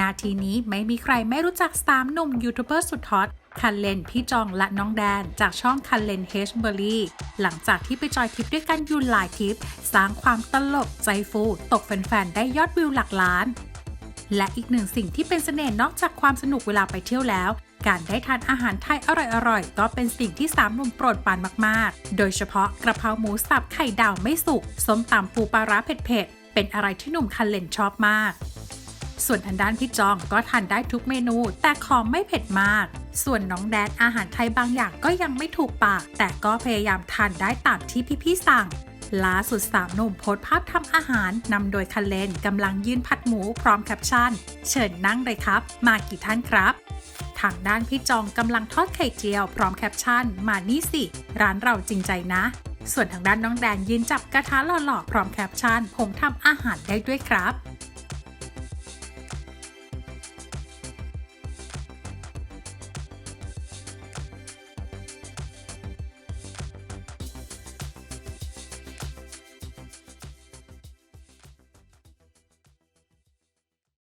นาทีนี้ไม่มีใครไม่รู้จักสามหนุ่มยูทูบเบอร์สุดฮอตคันเลนพี่จองและน้องแดน จากช่องคันเลนเฮชเบอรี่หลังจากที่ไปจอยทริปด้วยกันอยู่หลายทริป สร้างความตลกใจฟู ตกแฟนๆ ได้ยอดวิวหลักล้าน และอีกหนึ่งสิ่งที่เป็นเสน่ห์นอกจากความสนุกเวลาไปเที่ยวแล้ว การได้ทานอาหารไทยอร่อยๆ ก็เป็นสิ่งที่สามหนุ่มโปรดปรานมากๆ โดยเฉพาะกระเพราหมูสับไข่ดาวไม่สุกส้มตำปูปลาร้าเผ็ดๆเป็นอะไรที่หนุ่มคันเลนชอบมาก ส่วนทางด้านพี่จองก็ทานได้ทุกเมนู แต่ขอไม่เผ็ดมาก ส่วนน้องแดนอาหารไทยบางอย่างก็ยังไม่ถูกปาก แต่ก็พยายามทานได้ตามที่พี่ๆสั่งล่าสุดสามหนุ่มโพสภาพทำอาหารนำโดยคันเลนกำลังยืนผัดหมูพร้อมแคปชั่น เชิญนั่งเลยครับ มากี่ท่านครับ ทางด้านพี่จองกำลังทอดไข่เจียว พร้อมแคปชั่น มานี่สิ ร้านเราจริงใจนะ ส่วนทางด้านน้องแดนยืนจับกระทะหล่อๆพร้อมแคปชั่น ผมทำอาหารได้ด้วยครับ